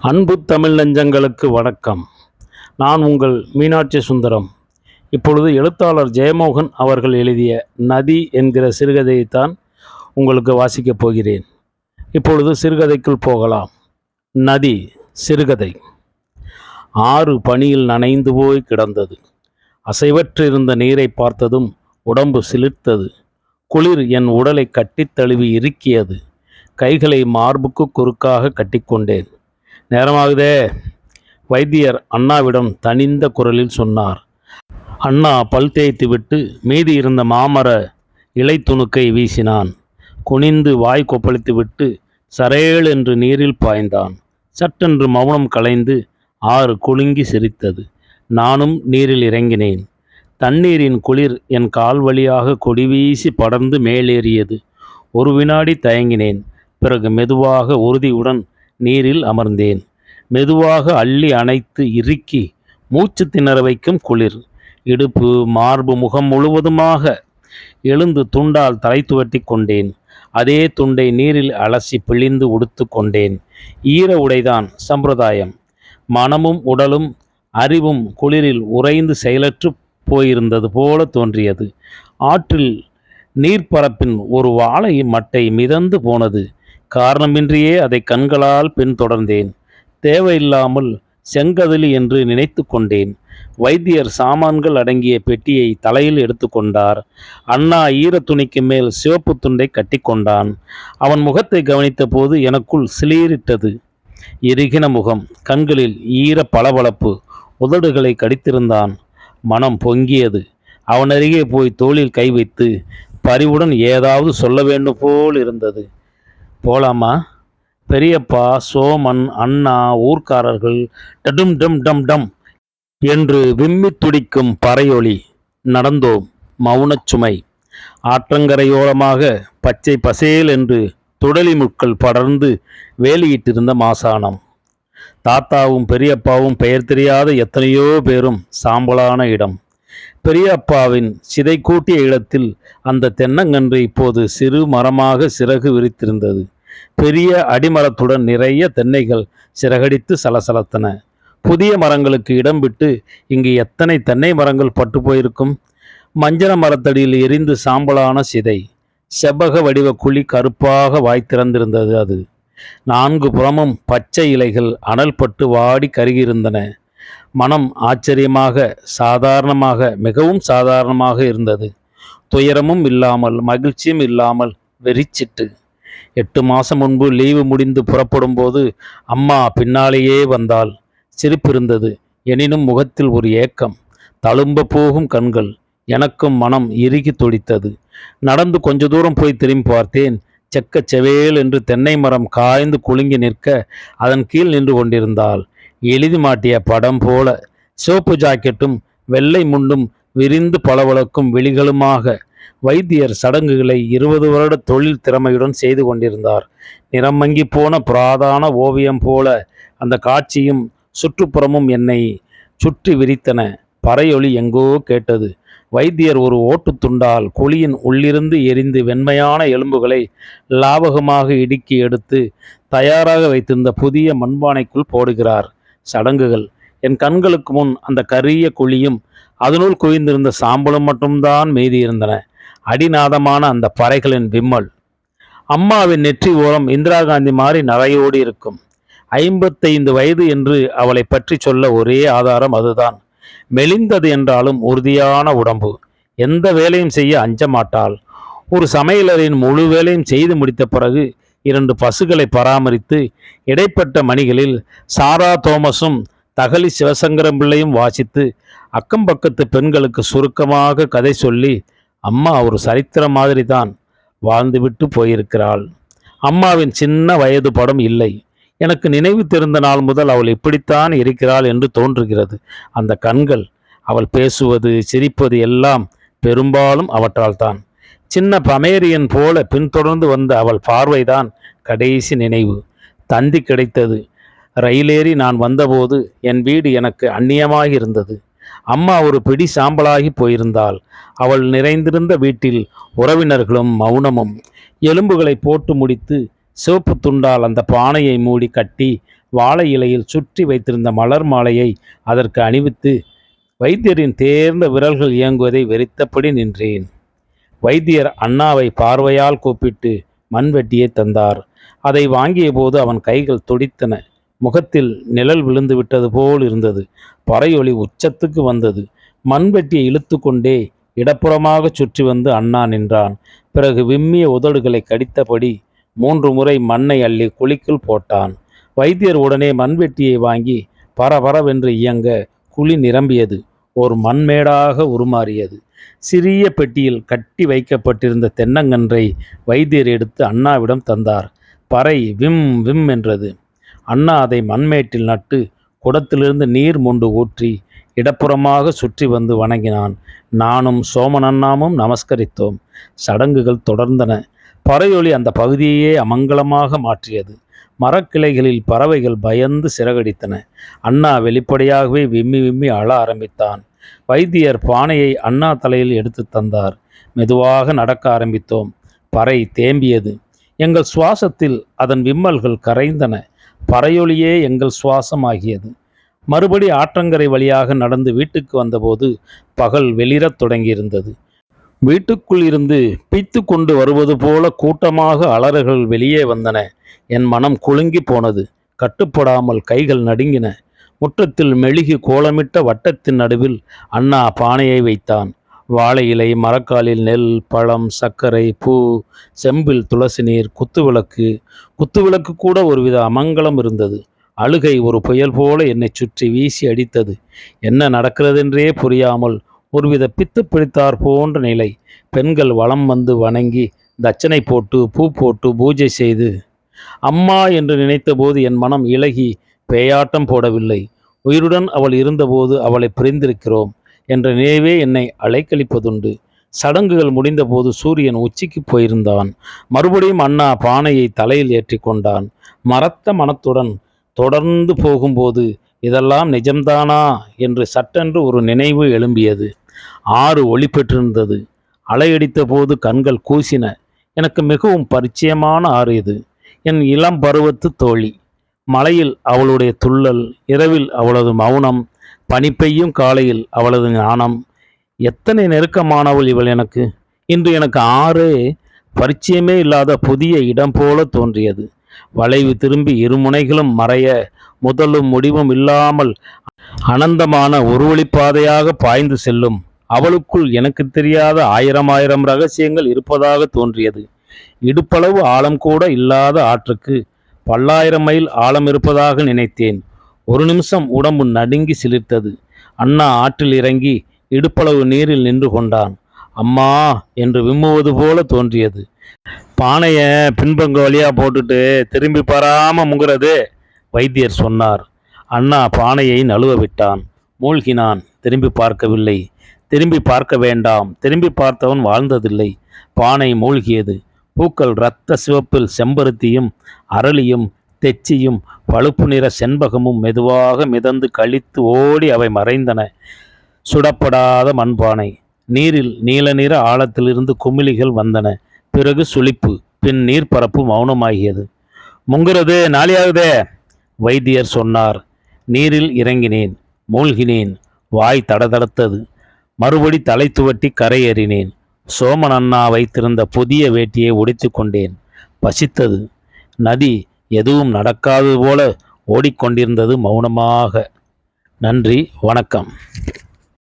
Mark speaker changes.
Speaker 1: அன்பு தமிழ் நெஞ்சங்களுக்கு வணக்கம். நான் உங்கள் மீனாட்சி சுந்தரம். இப்பொழுது எழுத்தாளர் ஜெயமோகன் அவர்கள் எழுதிய நதி என்கிற சிறுகதையைத்தான் உங்களுக்கு வாசிக்கப் போகிறேன். இப்பொழுது சிறுகதைக்குள் போகலாம். நதி சிறுகதை. ஆறு பனியில் நனைந்து போய் கிடந்தது. அசைவற்றிருந்த நீரை பார்த்ததும் உடம்பு சிலிர்த்தது. குளிர் என் உடலை கட்டித் தழுவி இறுக்கியது. கைகளை மார்புக்கு குறுக்காக கட்டிக்கொண்டேன் நேரமாகுதே. வைத்தியர் அண்ணாவிடம் தனிந்த குரலில் சொன்னார். அண்ணா பல் தேய்த்து விட்டு மீதி இருந்த மாமர இலை துணுக்கை வீசினான். குனிந்து வாய் கொப்பளித்து விட்டு சரேல் என்று நீரில் பாய்ந்தான். சட்டென்று மௌனம் கலைந்து ஆறு குலுங்கி சிரித்தது. நானும் நீரில் இறங்கினேன். தண்ணீரின் குளிர் என் கால் வழியாக கொடிவீசி படர்ந்து மேலேறியது. ஒரு வினாடி தயங்கினேன். பிறகு மெதுவாக உறுதியுடன் நீரில் அமர்ந்தேன். மெதுவாக அள்ளி அணைத்து இறுக்கி மூச்சு திணற வைக்கும் குளிர். இடுப்பு மார்பு முகம் முழுவதுமாக எழுந்து துண்டால் தலை துவட்டி கொண்டேன். அதே துண்டை நீரில் அலசி பிழிந்து உடுத்து கொண்டேன். ஈர உடைதான் சம்பிரதாயம். மனமும் உடலும் அறிவும் குளிரில் உறைந்து செயலற்று போயிருந்தது போல தோன்றியது. ஆற்றில் நீர்ப்பரப்பின் ஒரு வாழை மட்டை மிதந்து போனது. காரணமின்றியே அதை கண்களால் பின்தொடர்ந்தேன். தேவையில்லாமல் செங்கதலி என்று நினைத்து கொண்டேன். வைத்தியர் சாமான்கள் அடங்கிய பெட்டியை தலையில் எடுத்துக்கொண்டார் அண்ணா ஈர துணிக்கு மேல் சிவப்பு துண்டை கட்டிக்கொண்டான் அவன் முகத்தை கவனித்த போது எனக்குள் சிலீரிட்டது இறுகின முகம் கண்களில் ஈர பளபளப்பு உதடுகளை கடித்திருந்தான். மனம் பொங்கியது. அவன் அருகே போய் தோளில் கை வைத்து பரிவுடன் ஏதாவது சொல்ல வேண்டும் போல் இருந்தது. போலாமா? பெரியப்பா சோமன் அண்ணா ஊர்க்காரர்கள் டடும் டம் டம் டம் என்று விம்மி துடிக்கும் பறையொளி நடந்தோம். மௌனச் சுமை. ஆற்றங்கரையோரமாக பச்சை பசேல் என்று துடலி முட்கள் படர்ந்து வேலியிட்டிருந்த மாசானம். தாத்தாவும் பெரியப்பாவும் பெயர் தெரியாத எத்தனையோ பேரும் சாம்பலான இடம். பெரியப்பாவின் சிதை கூட்டிய இடத்தில் அந்த தென்னங்கன்று இப்போது சிறு மரமாக சிறகு விரித்திருந்தது. பெரிய அடிமரத்துடன் நிறைய தென்னைகள் சிறகடித்து சலசலத்தன. புதிய மரங்களுக்கு இடம் விட்டு இங்கு எத்தனை தென்னை மரங்கள் பட்டு போயிருக்கும்? மஞ்சன மரத்தடியில் எரிந்து சாம்பலான சிதை. செவ்வக வடிவ குழி கருப்பாக வாய் திறந்திருந்தது அது. நான்கு புறமும் பச்சை இலைகள் அனல் பட்டு வாடி கருகியிருந்தன. மனம் ஆச்சரியமாக சாதாரணமாக மிகவும் சாதாரணமாக இருந்தது. துயரமும் இல்லாமல் மகிழ்ச்சியும் இல்லாமல் வெறிச்சிட்டு. எட்டு மாதம் முன்பு லீவு முடிந்து புறப்படும் போது அம்மா பின்னாலேயே வந்தாள். சிரிப்பிருந்தது. எனினும் முகத்தில் ஒரு ஏக்கம். தழும்ப போகும் கண்கள். எனக்கும் மனம் இறுகி துடித்தது. நடந்து கொஞ்ச தூரம் போய் திரும்பி பார்த்தேன். செக்க செவேல் என்று தென்னை மரம் காய்ந்து குலுங்கி நிற்க அதன் கீழ் நின்று கொண்டிருந்தாள். எழுதி மாட்டிய படம் போல சிவப்பு ஜாக்கெட்டும் வெள்ளை முண்டும் விரிந்து பளவளக்கும் விழிகளுமாக வைத்தியர் சடங்குகளை இருபது வருட தொழில் திறமையுடன் செய்து கொண்டிருந்தார். நிறமங்கி போன புராதான ஓவியம் போல அந்த காட்சியும் சுற்றுப்புறமும் என்னை சுற்றி விரித்தன. பறையொளி எங்கோ கேட்டது. வைத்தியர் ஒரு ஓட்டு துண்டால் குழியின் உள்ளிருந்து எரிந்து வெண்மையான எலும்புகளை லாபகமாக இடுக்கி எடுத்து தயாராக வைத்திருந்த புதிய மண்பானைக்குள் போடுகிறார். சடங்குகள். என் கண்களுக்கு முன் அந்த கரிய குழியும் அதனுள் குவிந்திருந்த சாம்பலும் மட்டும்தான் மீதியிருந்தன. அடிநாதமான அந்த பறைகளின் விம்மல். அம்மாவின் நெற்றி ஓரம் இந்திரா காந்தி மாதிரி நரையோடி இருக்கும் ஐம்பத்தைந்து வயது என்று அவளை பற்றி சொல்ல ஒரே ஆதாரம் அதுதான். மெலிந்தது என்றாலும் உறுதியான உடம்பு. எந்த வேலையும் செய்ய அஞ்ச மாட்டாள். ஒரு சமையலரின் முழு வேலையும் செய்து முடித்த பிறகு இரண்டு பசுகளை பராமரித்து இடைப்பட்ட மணிகளில் சாரா தோமஸும் தகலி சிவசங்கரம் பிள்ளையும் வாசித்து அக்கம் பக்கத்து பெண்களுக்கு சுருக்கமாக கதை சொல்லி அம்மா ஒரு சரித்திரம் மாதிரி தான் வாழ்ந்துவிட்டு போயிருக்கிறாள். அம்மாவின் சின்ன வயது படம் இல்லை. எனக்கு நினைவு தெரிந்த நாள் முதல் அவள் இப்படித்தான் இருக்கிறாள் என்று தோன்றுகிறது. அந்த கண்கள் அவள் பேசுவது சிரிப்பது எல்லாம் பெரும்பாலும் அவற்றால் தான் சின்ன பமேரியன் போல பின்தொடர்ந்து வந்த அவள் பார்வைதான் கடைசி நினைவு. தந்தி கிடைத்தது. ரயிலேறி நான் வந்தபோது என் வீடு எனக்கு அந்நியமாக இருந்தது அம்மா ஒரு பிடி சாம்பலாகி போயிருந்தாள். அவள் நிறைந்திருந்த வீட்டில் உறவினர்களும் மௌனமும் எலும்புகளை போட்டு முடித்து சிவப்பு துண்டால் அந்த பானையை மூடி கட்டி வாழை இலையில் சுற்றி வைத்திருந்த மலர் மாலையை அதற்கு அணிவித்து வைத்தியரின் தேர்ந்த விரல்கள் இயங்குவதை வெறித்தபடி நின்றேன். வைத்தியர் அண்ணாவை பார்வையால் கூப்பிட்டு மண்வெட்டியை தந்தார். அதை வாங்கிய போது அவன் கைகள் துடித்தன. முகத்தில் நிழல் விழுந்து விட்டது போல் இருந்தது. பறையொளி உச்சத்துக்கு வந்தது. மண்வெட்டியை இழுத்து கொண்டே இடப்புறமாக சுற்றி வந்து அண்ணா நின்றான். பிறகு விம்மிய உதடுகளை கடித்தபடி மூன்று முறை மண்ணை அள்ளி குழிக்குள் போட்டான். வைத்தியர் உடனே மண்வெட்டியை வாங்கி பரபரவென்று இயங்க குழி நிரம்பியது. ஒரு மண்மேடாக உருமாறியது. சிறிய பெட்டியில் கட்டி வைக்கப்பட்டிருந்த தென்னங்கன்றை வைத்தியர் எடுத்து அண்ணாவிடம் தந்தார். பறை விம் விம் என்றது. அண்ணா அதை மண்மேட்டில் நட்டு குடத்திலிருந்து நீர் மொண்டு ஊற்றி இடப்புறமாக சுற்றி வந்து வணங்கினான். நானும் சோமன் அண்ணாமும் நமஸ்கரித்தோம். சடங்குகள் தொடர்ந்தன. பறையொலி அந்த பகுதியையே அமங்கலமாக மாற்றியது. மரக்கிளைகளில் பறவைகள் பயந்து சிறகடித்தன. அண்ணா வெளிப்படையாகவே விம்மி விம்மி அழ ஆரம்பித்தான். வைத்தியர் பானையை அண்ணா தலையில் எடுத்து தந்தார். மெதுவாக நடக்க ஆரம்பித்தோம். பறை தேம்பியது. எங்கள் சுவாசத்தில் அதன் விம்மல்கள் கரைந்தன. பறையொலியே எங்கள் சுவாசமாகியது. மறுபடி ஆற்றங்கரை வழியாக நடந்து வீட்டுக்கு வந்தபோது பகல் வெளிரத் தொடங்கியிருந்தது. வீட்டுக்குள் இருந்து பீத்து கொண்டு வருவது போல கூட்டமாக அலறுகள் வெளியே வந்தன. என் மனம் குலுங்கி போனது. கட்டுப்படாமல் கைகள் நடுங்கின. முற்றத்தில் மெழுகி கோலமிட்ட வட்டத்தின் நடுவில் அண்ணா பானையை வைத்தான். வாழை இலை மரக்காலில் நெல் பழம் சர்க்கரை பூ செம்பில் துளசி நீர் குத்துவிளக்கு. குத்துவிளக்கு கூட ஒருவித அமங்கலம் இருந்தது. அழுகை ஒரு புயல் போல என்னை சுற்றி வீசி அடித்தது. என்ன நடக்கிறதென்றே புரியாமல் ஒருவித பித்து பிடித்தார் போன்ற நிலை. பெண்கள் வளம் வந்து வணங்கி தட்சணை போட்டு பூ போட்டு பூஜை செய்து அம்மா என்று நினைத்தபோது என் மனம் இலகி பேயாட்டம் போடவில்லை. உயிருடன் அவள் இருந்தபோது அவளை பிரிந்திருக்கிறோம் என்ற நினைவே என்னை அலைக்கழிப்பதுண்டு. சடங்குகள் முடிந்தபோது சூரியன் உச்சிக்கு போயிருந்தான். மறுபடியும் அண்ணா பானையை தலையில் ஏற்றி கொண்டான். மரத்த மனத்துடன் தொடர்ந்து போகும்போது இதெல்லாம் நிஜம்தானா என்று சட்டென்று ஒரு நினைவு எழும்பியது. ஆறு ஒளி பெற்றிருந்தது. அலையடித்த போது கண்கள் கூசின. எனக்கு மிகவும் பரிச்சயமான ஆறு இது. என் இளம் பருவத்து தோழி. மலையில் அவளுடைய துள்ளல் இரவில் அவளது மௌனம் பனி பெய்யும் காலையில் அவளது ஞானம். எத்தனை நெருக்கமானவள் இவள் எனக்கு. இன்று எனக்கு ஆறே பரிச்சயமே இல்லாத புதிய இடம் போல தோன்றியது. வளைவு திரும்பி இருமுனைகளும் மறைய முதலும் முடிவும் இல்லாமல் அனந்தமான ஒருவழிப்பாதையாக பாய்ந்து செல்லும். அவளுக்குள் எனக்கு தெரியாத ஆயிரம் ஆயிரம் ரகசியங்கள் இருப்பதாக தோன்றியது. இடுப்பளவு ஆழம் கூட இல்லாத ஆற்றுக்கு பல்லாயிரம் மைல் ஆழம் இருப்பதாக நினைத்தேன். ஒரு நிமிஷம் உடம்பு நடுங்கி சிலிர்த்தது. அண்ணா ஆற்றில் இறங்கி இடுப்பளவு நீரில் நின்று கொண்டான். அம்மா என்று விம்முவது போல தோன்றியது. பானையை பின்பங்க வழியாக போட்டுட்டு திரும்பி பாராமல் முங்குறது வைத்தியர் சொன்னார். அண்ணா பானையை நழுவ விட்டான். மூழ்கினான். திரும்பி பார்க்கவில்லை. திரும்பி பார்க்க வேண்டாம். திரும்பி பார்த்தவன் வாழ்ந்ததில்லை. பானை மூழ்கியது. பூக்கள் இரத்த சிவப்பில் செம்பருத்தியும் அரளியும் தெச்சியும் பழுப்பு நிற செண்பகமும் மெதுவாக மிதந்து கழித்து ஓடி அவை மறைந்தன. சுடப்படாத மண்பானை. நீரில் நீல நிற ஆழத்திலிருந்து குமிழிகள் வந்தன. பிறகு சுளிப்பு பின் நீர்ப்பரப்பு மௌனமாகியது. முங்குறது நாளியாகுதே வைத்தியர் சொன்னார். நீரில் இறங்கினேன் மூழ்கினேன் வாய் தடதடத்தது. மறுபடி தலை துவட்டி கரையேறினேன். சோமன் அண்ணா வைத்திருந்த புதிய வேட்டியை உடைத்து கொண்டேன் பசித்தது. நதி எதுவும் நடக்காதது போல ஓடிக்கொண்டிருந்தது மௌனமாக. நன்றி வணக்கம்.